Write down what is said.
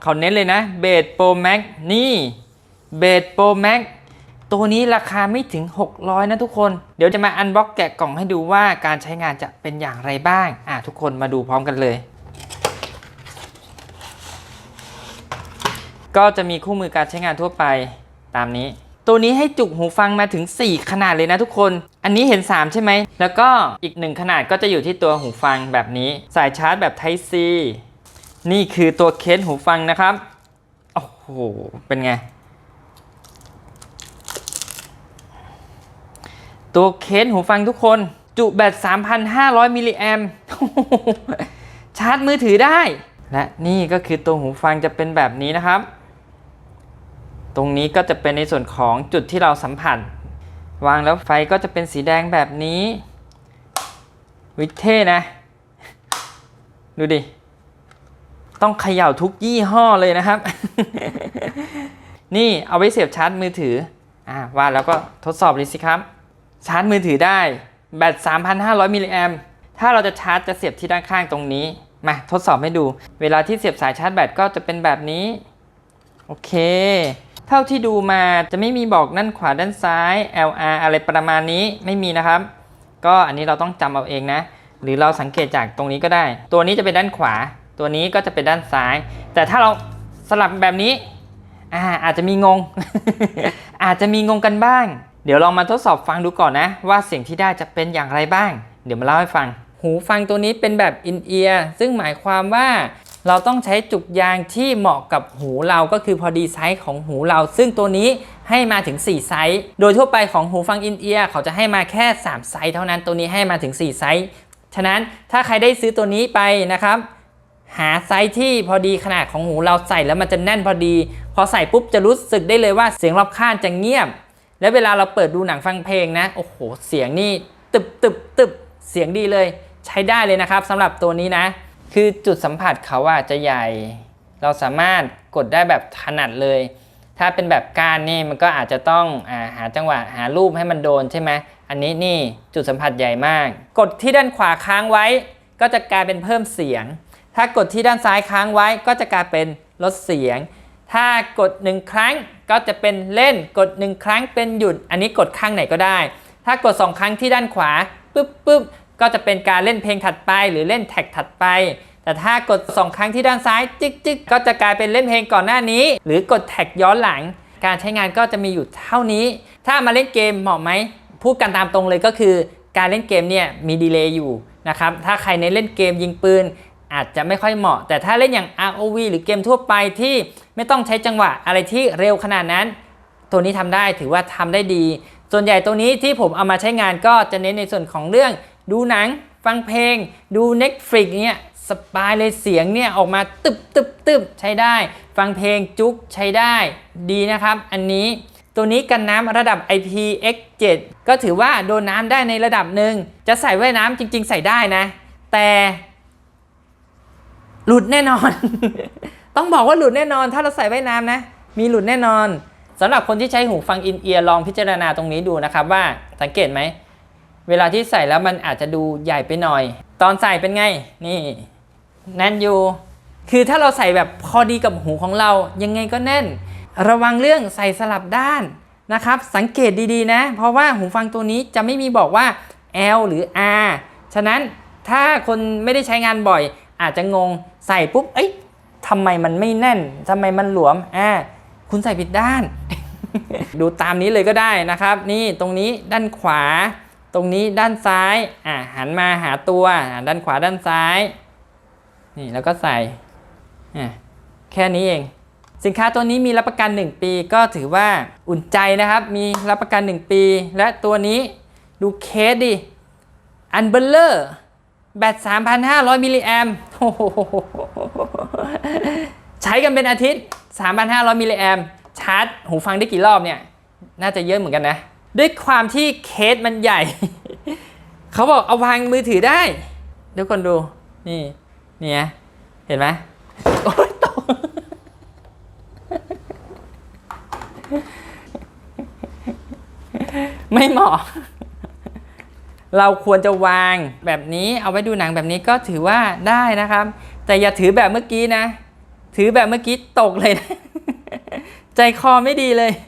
เขาเน้นเลยนะเบสโปรแม็กนี่เบสโปรแม็กตัวนี้ราคาไม่ถึง 600 นะทุกคน เดี๋ยวจะมาอันบ็อกแกะกล่องให้ดูว่าการใช้งานจะเป็นอย่างไรบ้าง อะทุกคนมาดูพร้อมกันเลย ก็จะมีคู่มือการใช้งานทั่วไปตามนี้ ตัวนี้ให้จุกหูฟังมาถึง 4 ขนาดเลยนะทุกคน อันนี้เห็น 3 ใช่ไหม แล้วก็อีก 1 ขนาดก็จะอยู่ที่ตัวหูฟังแบบนี้ สายชาร์จแบบ Type C นี่คือตัวเคสหูฟังนะครับ โอ้โห เป็นไง ตัวเคสหูฟังทุกคน จุแบต 3,500 มิลลิแอมชาร์จมือถือได้ และนี่ก็คือตัวหูฟังจะเป็นแบบนี้นะครับ ตรงนี้ก็จะเป็นในส่วนของจุดที่เราสัมผัส วางแล้วไฟก็จะเป็นสีแดงแบบนี้ วิเท่นะ ดูดิ ต้องเขย่าทุกยี่ห้อเลยนะครับ นี่เอาไว้เสียบชาร์จมือถืออ่าว่าแล้วก็ทดสอบเลยสิครับ ชาร์จมือถือได้แบต 3,500 มิลลิแอมถ้าเราจะชาร์จจะเสียบที่ด้านข้างตรงนี้ มาทดสอบให้ดู เวลาที่เสียบสายชาร์จแบตก็จะเป็นแบบนี้ โอเค เท่าที่ดูมาจะไม่มีบอกด้านขวาด้านซ้าย LR อะไรประมาณนี้ไม่มีนะครับ ก็อันนี้เราต้องจำเอาเองนะ หรือเราสังเกตจากตรงนี้ก็ได้ ตัวนี้จะเป็นด้านขวา ตัวนี้ก็จะเป็นด้านซ้าย แต่ถ้าเราสลับแบบนี้อ่าอาจจะมีงง อาจจะมีงงกันบ้าง เดี๋ยวลองมาทดสอบฟังดูก่อนนะ ว่าเสียงที่ได้จะเป็นอย่างไรบ้าง เดี๋ยวมาเล่าให้ฟัง หูฟังตัวนี้เป็นแบบอินเอียร์ซึ่งหมายความว่าเราต้องใช้จุกยางที่เหมาะกับหูเราก็คือพอดีไซส์ของหูเรา ซึ่งตัวนี้ให้มาถึง 4 ไซส์ โดยทั่วไปของหูฟังอินเอียร์เขาจะให้มาแค่ 3 ไซส์เท่านั้น ตัวนี้ให้มาถึง 4 ไซส์ ฉะนั้นถ้าใครได้ซื้อตัวนี้ไปนะครับ หาไซส์ที่พอดีขนาดของหูเราใส่แล้วมันจะแน่นพอดี พอใส่ปุ๊บจะรู้สึกได้เลยว่าเสียงรอบข้างจะเงียบ และเวลาเราเปิดดูหนังฟังเพลงนะ โอ้โห เสียงนี่ตึบตึบตึบเสียงดีเลย ใช้ได้เลยนะครับสำหรับตัวนี้นะ คือจุดสัมผัสเขาอะจะใหญ่ เราสามารถกดได้แบบถนัดเลย ถ้าเป็นแบบก้านนี่มันก็อาจจะต้องอาหาจังหวะหารูปให้มันโดนใช่ไหมอันนี้นี่จุดสัมผัสใหญ่มาก กดที่ด้านขวาค้างไว้ ก็จะกลายเป็นเพิ่มเสียง ถ้ากดที่ด้านซ้ายค้างไว้ก็จะกลายเป็นลดเสียง ถ้ากด 1 ครั้งก็จะเป็นเล่นกด 1 ครั้งเป็นหยุด อันนี้กดข้างไหนก็ได้ ถ้ากด 2 ครั้งที่ด้านขวาปุ๊บปุ๊บก็จะเป็นการเล่นเพลงถัดไป หรือเล่นแท็กถัดไป แต่ถ้ากด 2 ครั้งที่ด้านซ้ายจิกจิกก็จะกลายเป็นเล่นเพลงก่อนหน้านี้ หรือกดแท็กย้อนหลัง การใช้งานก็จะมีอยู่เท่านี้ ถ้ามาเล่นเกมเหมาะไหมพูดกันตามตรงเลยก็คือ การเล่นเกมเนี่ยมีดีเลย์อยู่นะครับถ้าใครในเล่นเกมยิงปืน อาจจะไม่ค่อยเหมาะ แต่ถ้าเล่นอย่าง ROV หรือเกมทั่วไปที่ไม่ต้องใช้จังหวะอะไรที่เร็วขนาดนั้น ตัวนี้ทำได้ถือว่าทำได้ดี ส่วนใหญ่ตัวนี้ที่ผมเอามาใช้งานก็จะเน้นในส่วนของเรื่อง ดูหนัง ฟังเพลง ดู Netflix เนี่ยสบายเลยเสียงเนี่ยออกมาตึบตึบตึบใช้ได้ ฟังเพลงจุกใช้ได้ดีนะครับ อันนี้ตัวนี้กันน้ำระดับ IPX7 ก็ถือว่าโดนน้ำได้ในระดับหนึ่งจะใส่ว่ายน้ำจริง ๆ ใส่ได้นะ แต่ หลุดแน่นอน ต้องบอกว่าหลุดแน่นอน ถ้าเราใส่ว่ายน้ำนะ มีหลุดแน่นอนสำหรับคนที่ใช้หูฟังอินเอียร์ลองพิจารณาตรงนี้ดูนะครับว่าสังเกตไหม เวลาที่ใส่แล้วมันอาจจะดูใหญ่ไปหน่อย ตอนใส่เป็นไง นี่ แน่นอยู่ คือถ้าเราใส่แบบพอดีกับหูของเรายังไงก็แน่น ระวังเรื่องใส่สลับด้านนะครับ สังเกตดีๆนะ เพราะว่าหูฟังตัวนี้จะไม่มีบอกว่า L หรือ R ฉะนั้นถ้าคนไม่ได้ใช้งานบ่อย อาจจะงงใส่ปุ๊บเอ้ยทำไมมันไม่แน่นทำไมมันหลวมอ่าคุณใส่ผิดด้าน ดูตามนี้เลยก็ได้นะครับ นี่ตรงนี้ด้านขวา ตรงนี้ด้านซ้ายอ่าหันมาหาตัวด้านขวาด้านซ้าย นี่แล้วก็ใส่อะแค่นี้เองสินค้าตัวนี้มีรับประกัน 1 ปีก็ถือว่าอุ่นใจนะครับ มีรับประกัน 1 ปี และตัวนี้ดูเคสดิอันเบลเลอร์ แบต 3,500 มิลลิแอมใช้กันเป็นอาทิตย์ 3,500 มิลลิแอมชาร์จ หูฟังได้กี่รอบเนี่ย น่าจะเยอะเหมือนกันนะ ด้วยความที่เคสมันใหญ่ เขาบอกเอาวางมือถือได้ เดี๋ยวคนดู นี่ เนี่ยเห็นไหมโอ๊ยตกไม่เหมาะ เราควรจะวางแบบนี้เอาไว้ดูหนังแบบนี้ก็ถือว่าได้นะครับ แต่อย่าถือแบบเมื่อกี้นะ ถือแบบเมื่อกี้ตกเลยนะ ใจคอไม่ดีเลย